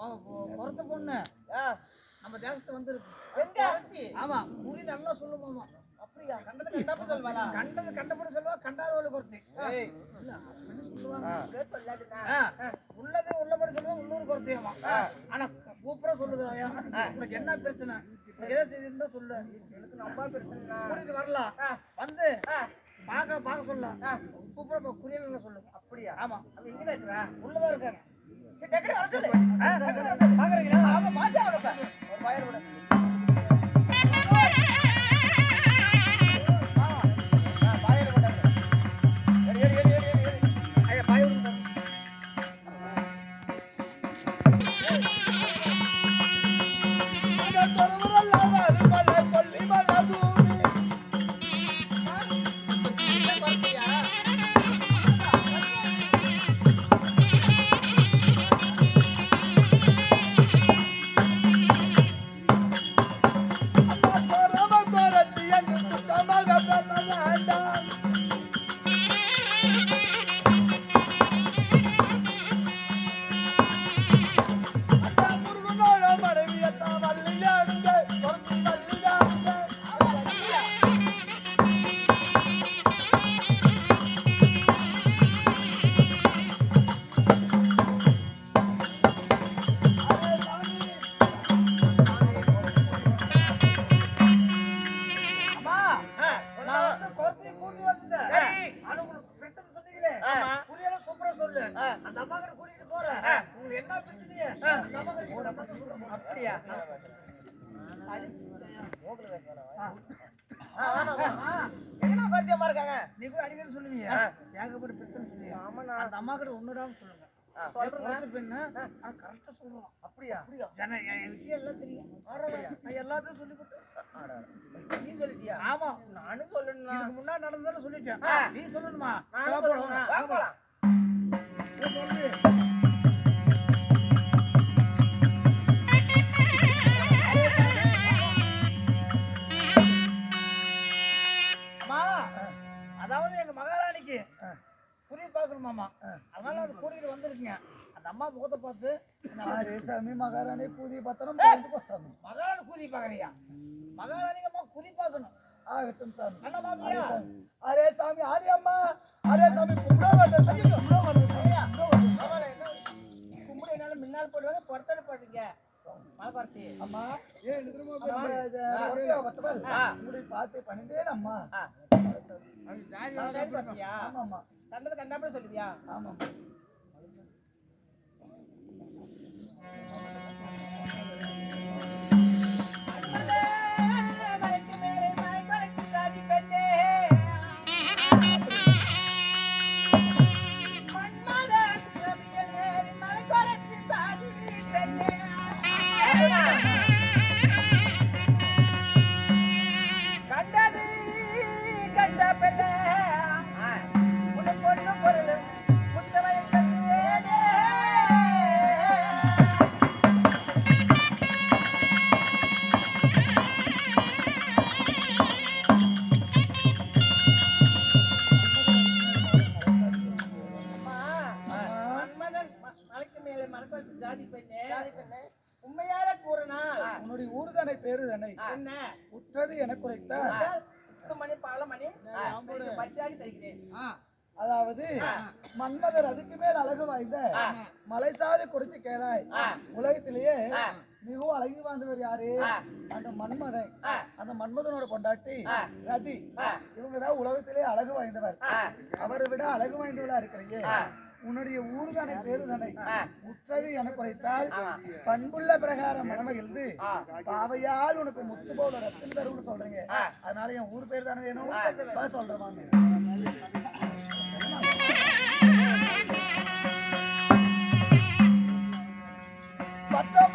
பிறந்த பொண்ணு. நம்ம தேசத்துக்கு வந்திருக்கு. எங்க? ஆமா. குறி நல்லா சொல்லுமாமா. அப்படியா? கண்டது கண்டாம சொல்வாளா கண்டது கண்டபடி சொல்லுவா கண்டாதவளுக்கு ஒருத்தி. ஆ, உள்ளது உள்ளபடி சொல்லுவா உள்ளூர் ஆ. ஆனா சூப்பரா சொல்லுது ஐயா உனக்கு என்ன பிரச்சனை? ஏதாவது தெரியுதா சொல்லு. எனக்கு ரொம்ப. கூட்டிட்டு வரலாம் வந்து பார்க்க பார்க்க சொல்லலாம் சூப்பரா குறியல் சொல்லு. அப்படியா? ஆமா. அவன் எங்கடா இருக்கிறா? உள்ளதா இருக்காங்க. சரி, டக்குனு வர சொல்லு. ஆ, பாக்குறீங்களா ஆமா, பாத்தே ஒரு பயிர் கூட. வேணாம். எங்கண்ணா பரிச்சயமா இருக்காங்க? நீ கூட அடிக்கடி சொல்லுவீங்க. ஏகப்பட்ட பிரச்சனை சொல்லுவீங்க. ஆமாண்ணா. அந்த அம்மா கிட்ட ஒண்ணுடாம சொல்லுங்க. சொல்லணும். அப்படியா? நான்? ஆமா. நானும். இதுக்கு முன்னாடி நடந்ததானே சொல்லிட்டேன். நீ சொல்லணுமா? அதாவது எங்க மகாராணிக்கு புரிய பாக்கணுமாமா அதனால அது கூட்டிகிட்டு வந்திருக்கீங்க. அந்த அம்மா முகத்தை பார்த்து மகாராணி கூதி பார்த்தாலும் மகாராணி கூதி பாக்குறியா மகாராணிக்கு அம்மா கூதி பார்க்கணும். ஆகட்டும் சாமி. அரே சாமி. ஆதி அம்மா. அரே சாமி கும்பிட என்னால முன்னால் போடுவாங்க பொறுத்தல போடுறீங்க. அம்மா ஏன் பார்த்து பண்ணிட்டேன் அம்மா. ஆமாம்மா கண்டது கண்டாப்பட சொல்லுவியா ஆமாம் Thank you. மலைசாதி குறித்து கேளாய் உலகத்திலேயே மிகவும் அழகி வாழ்ந்தவர் யாரு? அந்த மன்மதன். அந்த மன்மதனோட கொண்டாட்டி ரதி. இவங்க தான் உலகத்திலே அழகு வாய்ந்தவர். அவரை விட அழகு வாய்ந்தவளா இருக்கிறீங்க. உன்னுடைய ஊர்தானை பேரு தானே உற்றது என குறைத்தால் பண்புள்ள பிரகாரம் மனம எழுந்து பாவையால் உனக்கு முத்து போல ரத்தம் தரும்னு சொல்றீங்க. அதனால என் ஊர் பேர் தானே வேணும்? சொல்றேன் Hot dog!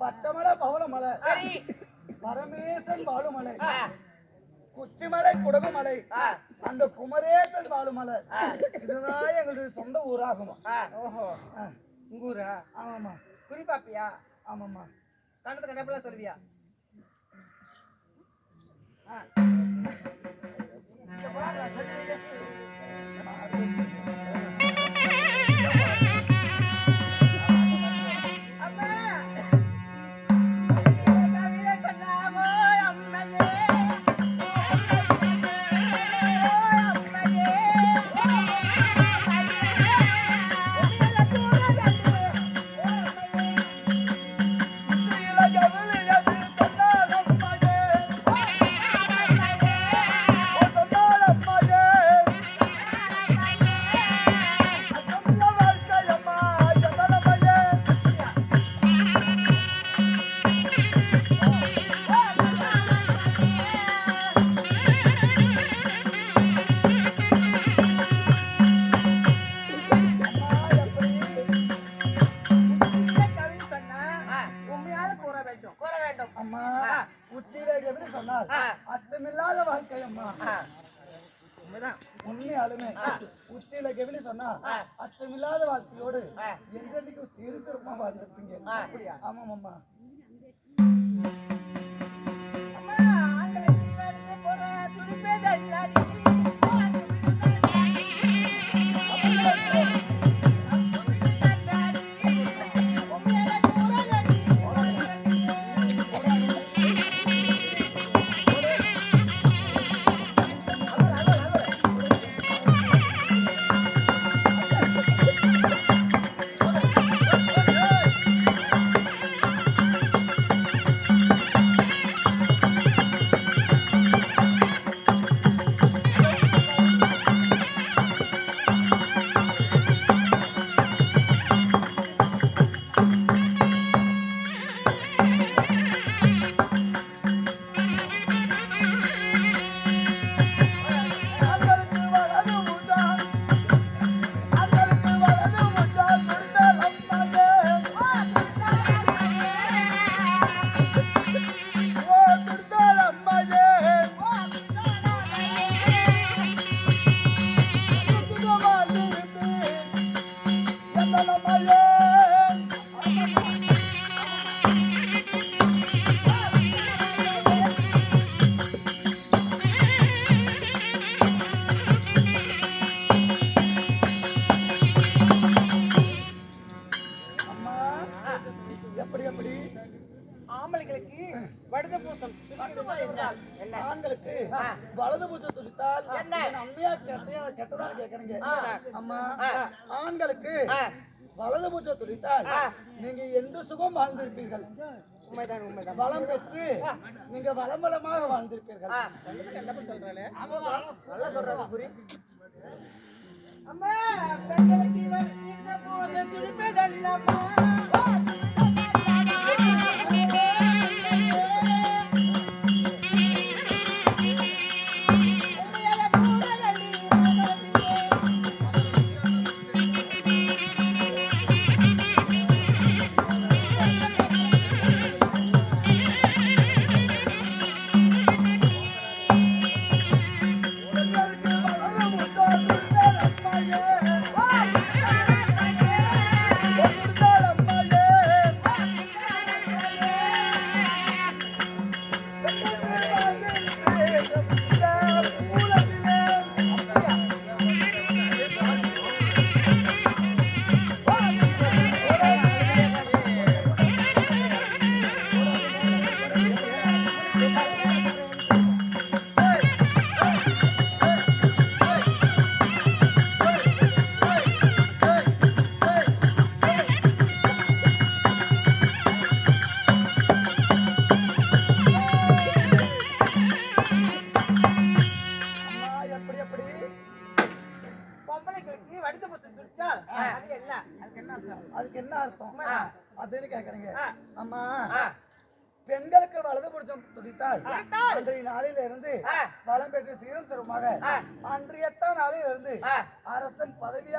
பச்சைமலை பவளமலை. பரமேசன் பாலுமலை குச்சிமலை குடகுமலை. அந்த குமரேசன் பாலுமலை இதுதான் எங்களுடைய சொந்த ஊராகும். ஓஹோ. உங்க ஊரா? ஆமாம்மா. குறிப்பாப்பியா? ஆமாம்மா. கண்ணத்தை கண்டப்பெல்லாம் சொல்லுவியா? ஆ. பார்த்துருப்பீங்க. ஆமா ஆமா ஆமாம். வாழ்ந்திருப்பீர்கள் உண்மைதான் உண்மைதான். வளம் பெற்று நீங்க வளம் வளமாக வாழ்ந்திருப்பீர்கள் அம்மா பெண்களுக்கு இவர் இந்த போது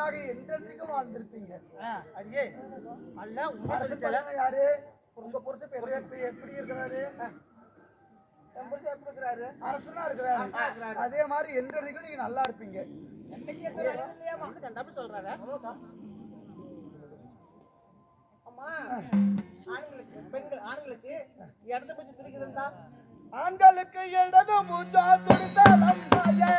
பதவியாக என்றென்றைக்கும் வாழ்ந்திருப்பீங்க. அடியே அல்ல பதவி யாரு? உங்க புருஷன் பேரு எப்படி எப்படி இருக்கிறாரு? என் புருஷன் எப்படி இருக்கிறாரு? அரசனா இருக்கிறாரு. அதே மாதிரி என்றைக்கும் நீங்க நல்லா இருப்பீங்க. சொல்றாரு அம்மா ஆண்களுக்கு பெண்கள் ஆண்களுக்கு இடத்த பற்றி பிரிக்கிறதா ஆண்களுக்கு இடது துடித்தால் அம்மாயே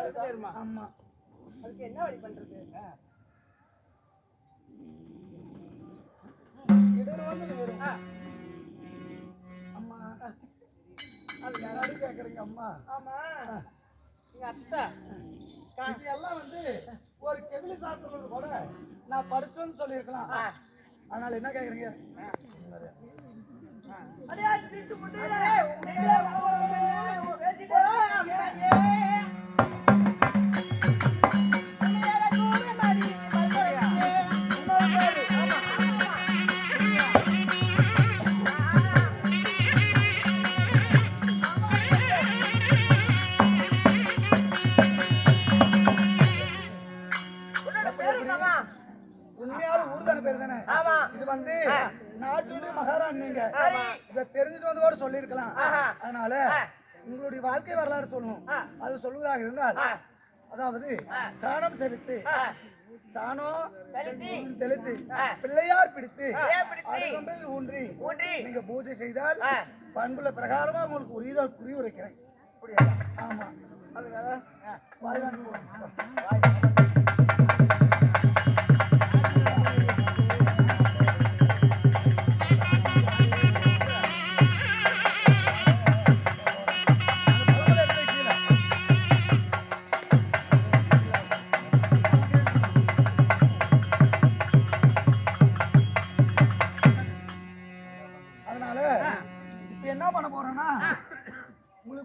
ஆமா. அதுக்கு என்ன வழி பண்றது? அம்மா. அது யாராவது கேக்குறீங்க அம்மா? ஆமா. எங்க அத்தை. எல்லாம் வந்து ஒரு கெவிலி சாஸ்திரம் கூட நான் படிச்சோன்னு சொல்லியிருக்கலாம். அதனால என்ன கேக்குறீங்க? உண்மையால மகாராணி நீங்க. இத தெரிஞ்சுட்டு வந்து கூட சொல்லியிருக்கலாம். அதனால உங்களுடைய வாழ்க்கை வரலாறு சொல்லணும் அது சொல்வதாக இருந்தால் அதாவது சாணம் செலுத்து சாணம். தெளித்து. பிள்ளையார் பிடித்து ஊன்றி ஊன்றி. நீங்க பூஜை செய்தால். பண்புல பிரகாரமா உங்களுக்கு உரிய குறி உரைக்கிறேன். ஆமா. அதுக்காக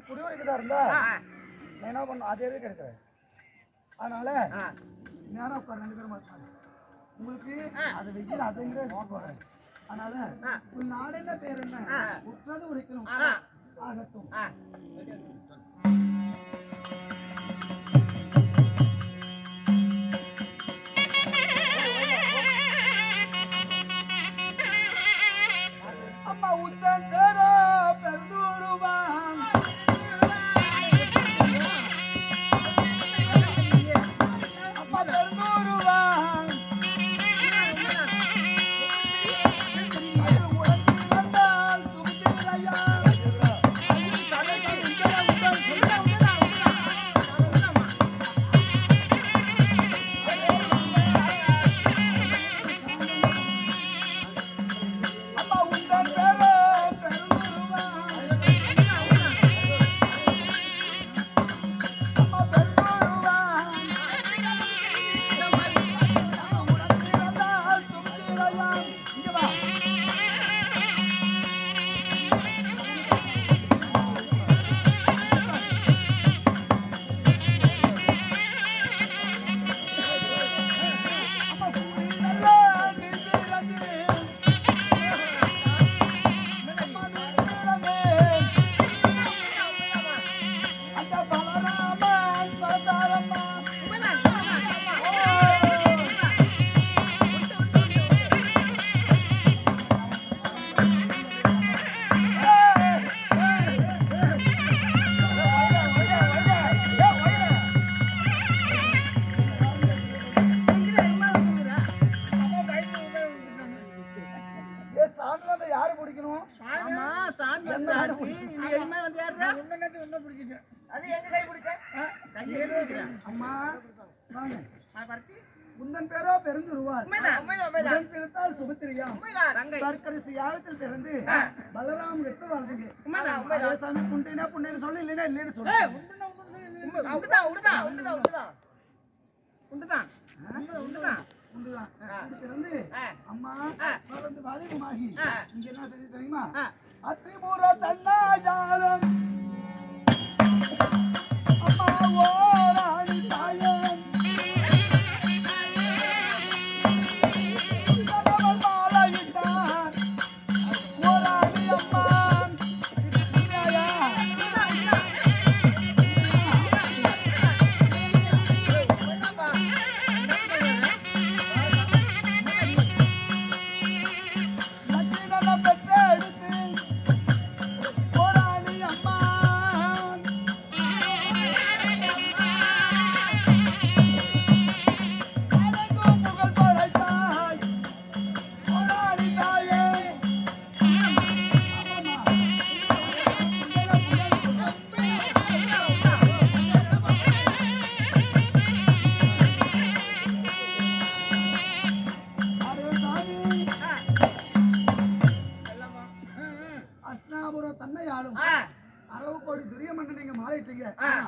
உங்களுக்கு புரிய வைக்கிறதா இருந்தா நான் என்ன பண்ண அதே இது கிடைக்கிறேன். அதனால நேரம் உட்கார் ரெண்டு பேரும் உட்காரு. உங்களுக்கு அது வெயில் அதுங்கிற போறேன் அதனால உன் நாடு என்ன பேர் என்ன? உற்றது உரைக்கணும் ஆகட்டும். உண்டுதான் உண்டுதான் உண்டுதான். அம்மா ஆ. வளர்ந்து வாலிபமாகி. இங்க என்ன செய்தி தெரியுமா ஆ. அத்திபுர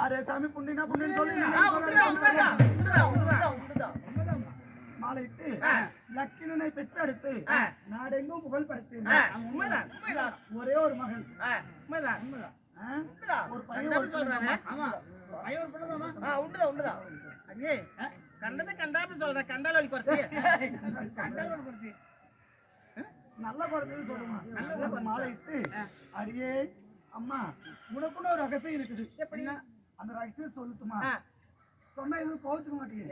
அரே சாமி புண்ணினா புண்ணின்னு சொல்லி மாலையிட்டு. லக்கினனை பெற்றெடுத்து. நாடெங்கும் புகழ் படைத்து உண்மைதான் உண்மைதான். ஒரே ஒரு மகன் ஆ, உண்மைதான் ஆ? உண்டுதான் ஒரு பையன் சொல்றானே? ஆமா. பையன் ஒரு பொண்ணுதாம்மா. ஆ உண்டுதான் உண்டுதான். அடியே கண்டதை கண்டாப்பு சொல்ற கண்டால வலி குறைச்சி. கண்டவன் பொறுத்து. நல்ல குழந்தைன்னு சொல்லுமா? நல்ல மாலையிட்டு அடியே அம்மா உனக்குன்னு ஒரு ரகசியம் இருக்குது? அந்த ரகசியம் சொல்லுட்டுமா. சொன்னா எதுவும் கோவிச்சுக்க மாட்டீங்க.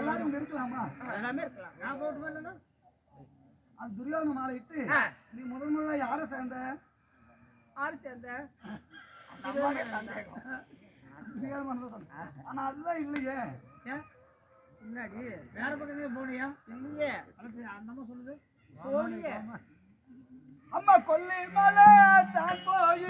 எல்லாரும் இருக்கலாமா? எல்லாமே இருக்கலாம். நான் போகட்டுமா இல்லைன்னா? அந்த துரியோதன ஆ. நீ முதல் முதல்ல யாரை சேர்ந்த? ஆறு சேர்ந்த. ஆனா அதுதான் இல்லையே? முன்னாடி வேற பக்கத்துலயே போனியா? இல்லையே. அந்த அம்மா சொல்லுது. போலியே அம்மா கொல்லி மலை தான் போய்.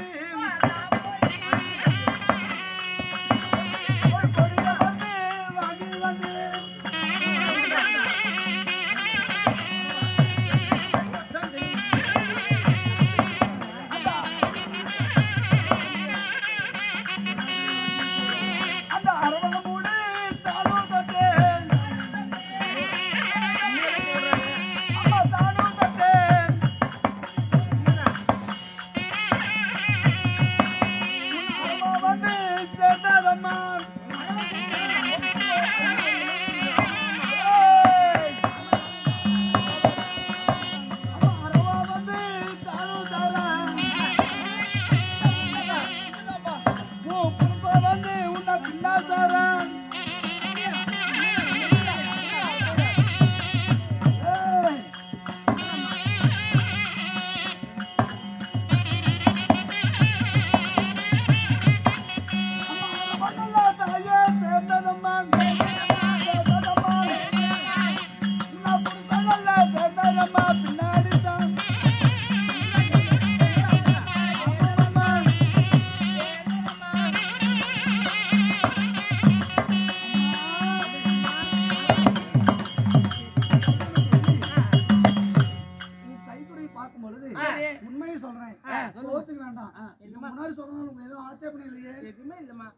இல்லம்மா.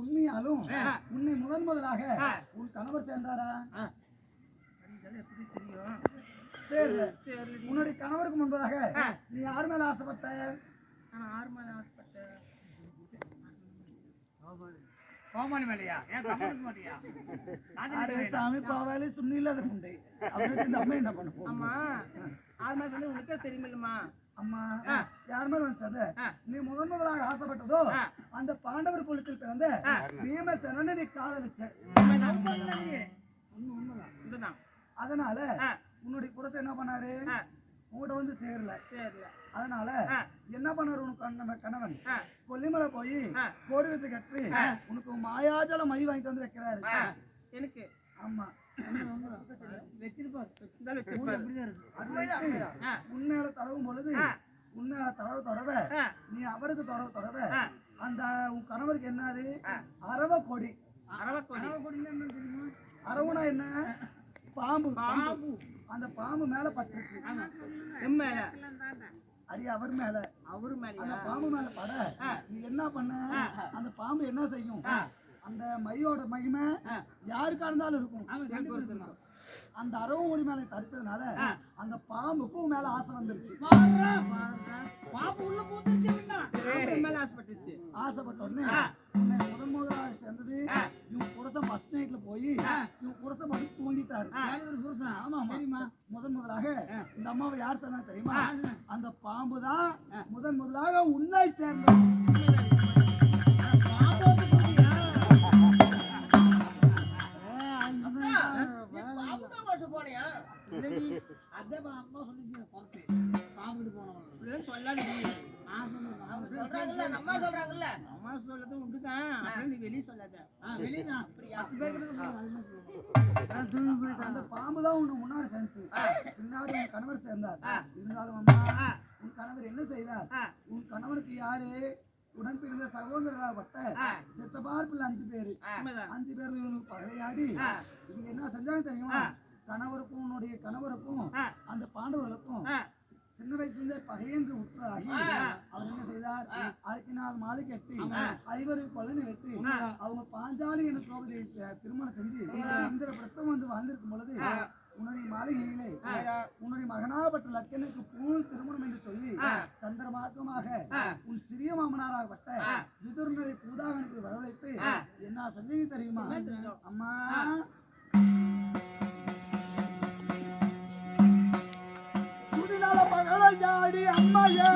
உண்மையாலும் உன்னை முதன் முதலாக உன் கணவர் சேர்ந்தாரா? எப்படி தெரியும்? சரி சரி உன்னுடைய கணவருக்கு முன்பதாக நீ யார் மேல ஆசைப்பட்ட? ஆறு மாதம் ஹாஸ்பிட்டல் கோமாளி மேலையா? ஏன் மாட்டியா? சாமி பாவாலி சுண்ணி இல்லாத புண்டை அப்படின்னு இந்த அம்மா என்ன பண்ண அம்மா போகும் ஆறு வந்து உனக்கே தெரியுமில்லம்மா. அம்மா. யார் மேல வந்து சேர்ந்த ஆ. நீ முதன் முதலாக ஆசைப்பட்டதோ. அந்த பாண்டவர் குலத்தில் பிறந்த பீமசேனனை நீ காதலிச்ச. அதனால. உன்னுடைய புறத்தை என்ன பண்ணாரு. உங்கள்கிட்ட வந்து சேரல. சரி அதனால. என்ன பண்ணாரு உனக்கு கணவன். கொல்லிமலை போய் ஆ. கோடி வச்சு கட்டி உனக்கு மாயாஜல மை வாங்கிட்டு வந்து வைக்கிறாரு. எனக்கு? ஆமா. உண்மையில தடவும் பொழுது ஆ. உன்னை தொடர தொடர ஆ. நீ அவருக்கு தொடர ஆ. அந்த உன் கணவருக்கு என்னது ஆ. அரவ கொடி அரவக்கொடி அரவனா என்ன பாம்பு பாம்பு அந்த பாம்பு மேல பட்டுருச்சு எம்மேல அடி அவர் மேல அவரு மேலயா பாம்பு மேல பட நீ என்ன பண்ண அந்த பாம்பு என்ன செய்யும் அந்த மையோட மகிமை யாருக்கா இருந்தாலும் இருக்கும் அந்த அரவு மொழி மேல தடுத்ததுனால அந்த பாம்புக்கும் மேல ஆசை வந்துருச்சு. பாப்பு உள்ள பூத்துச்சு மேல ஆசைப்பட்டுச்சு. ஆசைப்பட்ட உடனே முதன் முதலாக சேர்ந்தது இவன் புருஷன் ஃபர்ஸ்ட் நைட்ல போய் இவன் புருஷன் மட்டும் தூங்கிட்டாரு. புருஷன்? ஆமா சரிம்மா முதன் முதலாக இந்த அம்மாவை யார் சொன்னா தெரியுமா? அந்த பாம்பு தான் முதன் முதலாக உன்னை சேர்ந்தது. போனியா? அதான் அம்மா சொல்லிச்சு அம்மா சொல்றாங்கல்ல. அம்மா உண்டுதான். அப்புறம் நீ வெளியே சொல்லாத. வெளியே நான் பத்து பேர் கிட்ட அந்த பாம்பு தான் உன்னை முன்னாடி சேர்ந்துச்சு பின்னாடி உன் கணவர் சேர்ந்தார். இருந்தாலும் அம்மா உன் கணவர் என்ன செய்தார்? உன் கணவனுக்கு யாரு? உடன் பிறந்த சகோதரராகப்பட்ட செத்தபார்ப்பில் அஞ்சு பேரு. அஞ்சு பேர் பகையாடி இவங்க என்ன செஞ்சாங்க தெரியுமா? கணவருக்கும் உன்னுடைய கணவருக்கும் அந்த பாண்டவர்களுக்கும் சின்ன வயசுல பகையென்று உற்றாகி அவர் என்ன செய்தார்? அரைக்கினால் மாலை கட்டி ஐவரை கொலை நிறுத்தி அவங்க பாஞ்சாலி என்ற கோவிலை திருமணம் செஞ்சு இந்திர பிரஸ்தம் வந்து வாழ்ந்திருக்கும் பொழுது உன்னுடைய மாளிகையிலே உன்னுடைய மகனாகப்பட்ட லக்கனுக்கு பூல் திருமணம் என்று சொல்லி தந்திரமாக்கமாக உன் சிறிய மாமனாராகப்பட்ட விதுரனுடைய பூதாகனுக்கு வரவழைத்து என்ன செஞ்சீங்க தெரியுமா? அம்மா துதினால ஜாடி அம்மையே?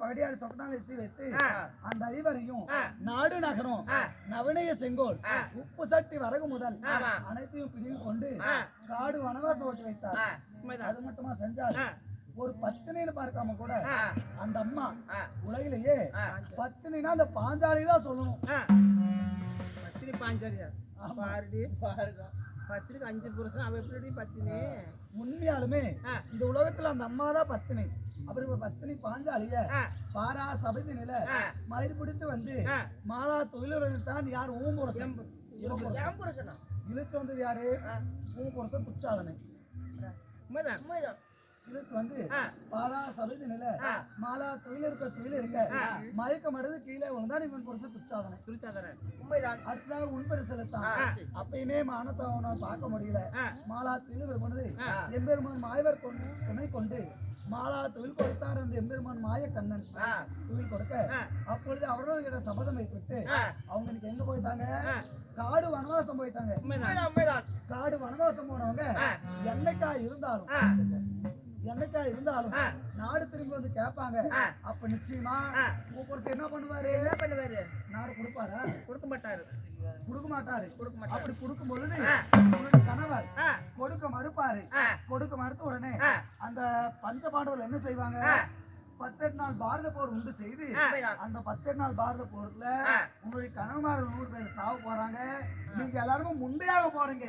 பகடியாடி சொப்பத்தான் இசை வைத்து அந்த ஐவரையும் நாடு நகரம். நவநீத செங்கோல் உப்பு சட்டி வரகு முதல் அனைத்தையும் பிடிவு கொண்டு காடு வனவாசம் ஓட்டி வைத்தார். அது மட்டுமா செஞ்சார் ஒரு பத்தினின்னு பார்க்காம கூட அந்த அம்மா உலகிலேயே பத்தினினா அந்த பாஞ்சாலி தான் சொல்லணும். பத்தினி பாஞ்சாலியா பாருடி பாருங்க பத்தினிக்கு அஞ்சு புருஷன் அவ எப்படி பத்தினி? உண்மையாலுமே. இந்த உலகத்துல அந்த அம்மா தான் பத்தினி. அப்படி ஒரு பத்தினி பாஞ்சாலிய பாரா சபதி நில. மயிர் பிடித்து வந்து மாலா தொழிலுறவில் தான் யார்? ஊம்புரசன் இழுத்து வந்தது யாரு? ஊம்புரசன் துச்சாதனை உண்மைதான் இழுத்து வந்து பாரா சபதி நில. மாலா தொழில் இருக்க தொழில் இருக்க மயக்கம் அடைந்து கீழே இவன் புருஷன் துச்சாதனை துரிச்சாதரன் உண்மைதான். அடுத்ததாக உண்பெரு செலுத்தான் அப்பயுமே மானத்தை அவனை பார்க்க முடியல. மாலா தொழில் கொண்டது எம்பெருமான் மாயவர் கொண்டு துணை கொண்டு மாலா தொழில் கொடுத்தார் அந்த எம்பெருமான் மாய கண்ணன் தொழில் கொடுக்க. அப்பொழுது அவர்களோட சபதம் வைத்துவிட்டு அவங்க இன்னைக்கு எங்க போயிட்டாங்க? காடு வனவாசம் போயிட்டாங்க. காடு வனவாசம் போனவங்க என்னைக்கா இருந்தாலும் என்னைக்கா இருந்தாலும் நாடு திரும்பி வந்து கேட்பாங்க. அப்ப நிச்சயமா ஒவ்வொருத்தர் என்ன பண்ணுவாரு? என்ன பண்ணுவாரு? நாடு கொடுப்பாரா? கொடுக்க மாட்டாரு. கொடுக்க மாட்டாரு. கொடுக்க மாட்டாரு. அப்படி கொடுக்கும் பொழுது கணவர் கொடுக்க மறுப்பாரு. கொடுக்க மறுத்த உடனே. அந்த பஞ்ச பாண்டவர்கள் என்ன செய்வாங்க. பத்தெட்டு நாள் பாரத போர் உண்டு செய்து. அந்த பத்தெட்டு நாள் பாரத போர்ல. உங்களுடைய கணவன்மார்கள் நூறு பேர் சாவ போறாங்க. நீங்க எல்லாருமே முண்டையாக போறீங்க!